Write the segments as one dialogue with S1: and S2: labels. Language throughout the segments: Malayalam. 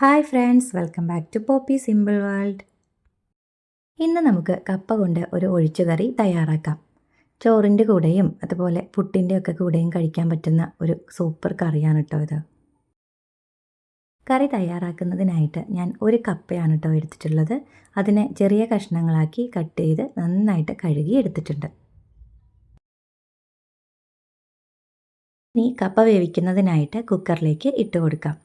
S1: Hi friends welcome back to Poppy simple world. ഇന്ന് നമുക്ക് കപ്പ കൊണ്ട് ഒരു ഒഴിച്ചുകറി തയ്യാറാക്കാം. ചോറിന്റെ കൂടെയും അതുപോലെ പുട്ടിന്റെ ഒക്കെ കൂടെയും കഴിക്കാൻ പറ്റുന്ന ഒരു സൂപ്പർ കറിയാണ് കേട്ടോ ഇത്. കറി തയ്യാറാക്കുന്നതിനായിട്ട് ഞാൻ ഒരു കപ്പയാണ് കേട്ടോ എടുത്തിട്ടുള്ളത്. അതിനെ ചെറിയ കഷ്ണങ്ങളാക്കി കട്ട് ചെയ്ത് നന്നായിട്ട് കഴുകി എടുത്തിട്ടുണ്ട്. ഇനി കപ്പ വേവിക്കുന്നതിനായിട്ട് കുക്കറിലേക്ക് ഇട്ട് കൊടുക്കാം.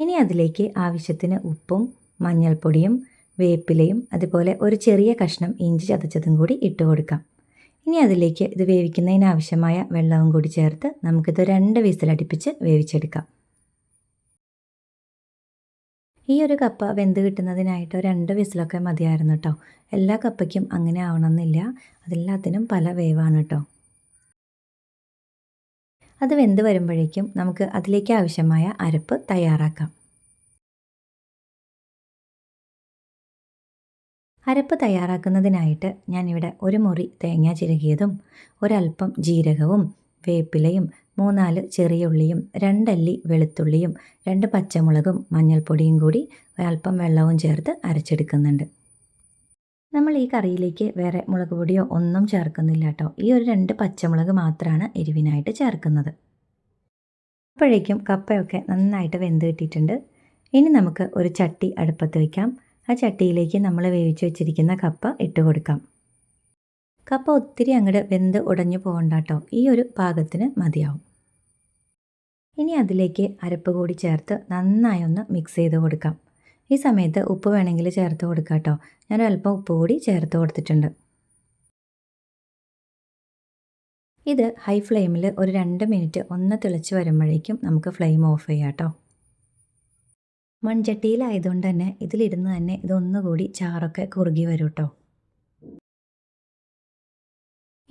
S1: ഇനി അതിലേക്ക് ആവശ്യത്തിന് ഉപ്പും മഞ്ഞൾപ്പൊടിയും വേപ്പിലയും അതുപോലെ ഒരു ചെറിയ കഷ്ണം ഇഞ്ചി ചതച്ചതും കൂടി ഇട്ട് കൊടുക്കാം. ഇനി അതിലേക്ക് ഇത് വേവിക്കുന്നതിന് ആവശ്യമായ വെള്ളവും കൂടി ചേർത്ത് നമുക്കിത് രണ്ട് വിസിലടിപ്പിച്ച് വേവിച്ചെടുക്കാം. ഈ ഒരു കപ്പ വെന്ത് കിട്ടുന്നതിനായിട്ട് രണ്ട് വിസിലൊക്കെ മതിയായിരുന്നു കേട്ടോ എല്ലാ കപ്പയ്ക്കും അങ്ങനെ ആവണമെന്നില്ല. അതെല്ലാത്തിനും പല വേവാണ് കേട്ടോ അത് വെന്ത് വരുമ്പോഴേക്കും നമുക്ക് അതിലേക്ക് ആവശ്യമായ അരപ്പ് തയ്യാറാക്കാം. അരപ്പ് തയ്യാറാക്കുന്നതിനായിട്ട് ഞാനിവിടെ ഒരു മുറി തേങ്ങ ചിരകിയതും ഒരൽപ്പം ജീരകവും വേപ്പിലയും മൂന്നാൽ ചെറിയ ഉള്ളിയും രണ്ടല്ലി വെളുത്തുള്ളിയും രണ്ട് പച്ചമുളകും മഞ്ഞൾപ്പൊടിയും കൂടി ഒരൽപ്പം വെള്ളവും ചേർത്ത് അരച്ചെടുക്കുന്നുണ്ട്. നമ്മൾ ഈ കറിയിലേക്ക് വേറെ മുളക് പൊടിയോ ഒന്നും ചേർക്കുന്നില്ല കേട്ടോ. ഈ ഒരു രണ്ട് പച്ചമുളക് മാത്രമാണ് എരിവിനായിട്ട് ചേർക്കുന്നത്. അപ്പോഴേക്കും കപ്പയൊക്കെ നന്നായിട്ട് വെന്ത് കിട്ടിയിട്ടുണ്ട്. ഇനി നമുക്ക് ഒരു ചട്ടി അടുപ്പത്ത് വയ്ക്കാം ആ ചട്ടിയിലേക്ക് നമ്മൾ വേവിച്ച് വെച്ചിരിക്കുന്ന കപ്പ ഇട്ട് കൊടുക്കാം. കപ്പ ഒത്തിരി അങ്ങോട്ട് വെന്ത് ഉടഞ്ഞു പോകണ്ട കേട്ടോ. ഈ ഒരു പാകത്തിന് മതിയാവും. ഇനി അതിലേക്ക് അരപ്പ് കൂടി ചേർത്ത് നന്നായി ഒന്ന് മിക്സ് ചെയ്ത് കൊടുക്കാം. ഈ സമയത്ത് ഉപ്പ് വേണമെങ്കിൽ ചേർത്ത് കൊടുക്കാം കേട്ടോ. ഞാനൊരല്പം ഉപ്പ് കൂടി ചേർത്ത് കൊടുത്തിട്ടുണ്ട്. ഇത് ഹൈ ഫ്ലെയിമിൽ ഒരു രണ്ട് മിനിറ്റ് ഒന്ന് തിളച്ച് വരുമ്പോഴേക്കും നമുക്ക് ഫ്ലെയിം ഓഫ് ചെയ്യാം കേട്ടോ. മൺചട്ടിയിലായതുകൊണ്ട് തന്നെ ഇതിലിരുന്ന് തന്നെ ഇതൊന്നുകൂടി ചാറൊക്കെ കുറുകി വരും കേട്ടോ.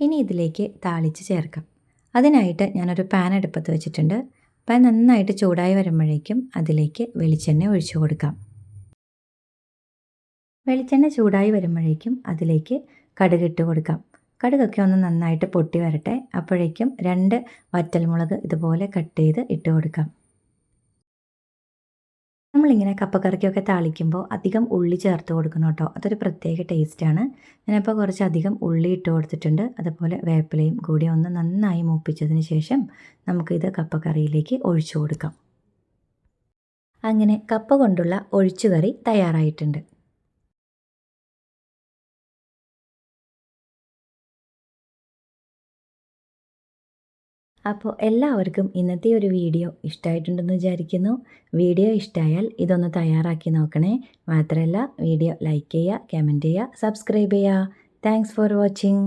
S1: ഇനി ഇതിലേക്ക് താളിച്ച് ചേർക്കാം. അതിനായിട്ട് ഞാനൊരു പാൻ അടുപ്പത്ത് വെച്ചിട്ടുണ്ട്. പാൻ നന്നായിട്ട് ചൂടായി വരുമ്പോഴേക്കും അതിലേക്ക് വെളിച്ചെണ്ണ ഒഴിച്ചു കൊടുക്കാം. വെളിച്ചെണ്ണ ചൂടായി വരുമ്പോഴേക്കും അതിലേക്ക് കടുക് ഇട്ട് കൊടുക്കാം. കടുകൊക്കെ ഒന്ന് നന്നായിട്ട് പൊട്ടി വരട്ടെ. അപ്പോഴേക്കും രണ്ട് വറ്റൽമുളക് ഇതുപോലെ കട്ട് ചെയ്ത് ഇട്ട് കൊടുക്കാം. നമ്മളിങ്ങനെ കപ്പക്കറിക്കൊക്കെ താളിക്കുമ്പോൾ അധികം ഉള്ളി ചേർത്ത് കൊടുക്കണം കേട്ടോ. അതൊരു പ്രത്യേക ടേസ്റ്റാണ് ഞാനിപ്പോൾ കുറച്ച് അധികം ഉള്ളി ഇട്ട് കൊടുത്തിട്ടുണ്ട്. അതുപോലെ വേപ്പിലയും കൂടി ഒന്ന് നന്നായി മൂപ്പിച്ചതിന് ശേഷം നമുക്കിത് കപ്പക്കറിയിലേക്ക് ഒഴിച്ചു കൊടുക്കാം. അങ്ങനെ കപ്പ കൊണ്ടുള്ള ഒഴിച്ചുകറി തയ്യാറായിട്ടുണ്ട്. അപ്പോൾ എല്ലാവർക്കും ഇന്നത്തെ ഒരു വീഡിയോ ഇഷ്ടമായിട്ടുണ്ടെന്ന് വിചാരിക്കുന്നു. വീഡിയോ ഇഷ്ടമായാൽ ഇതൊന്ന് തയ്യാറാക്കി നോക്കണേ. മാത്രമല്ല വീഡിയോ ലൈക്ക് ചെയ്യുക കമന്റ് ചെയ്യുക സബ്സ്ക്രൈബ് ചെയ്യുക. Thanks for watching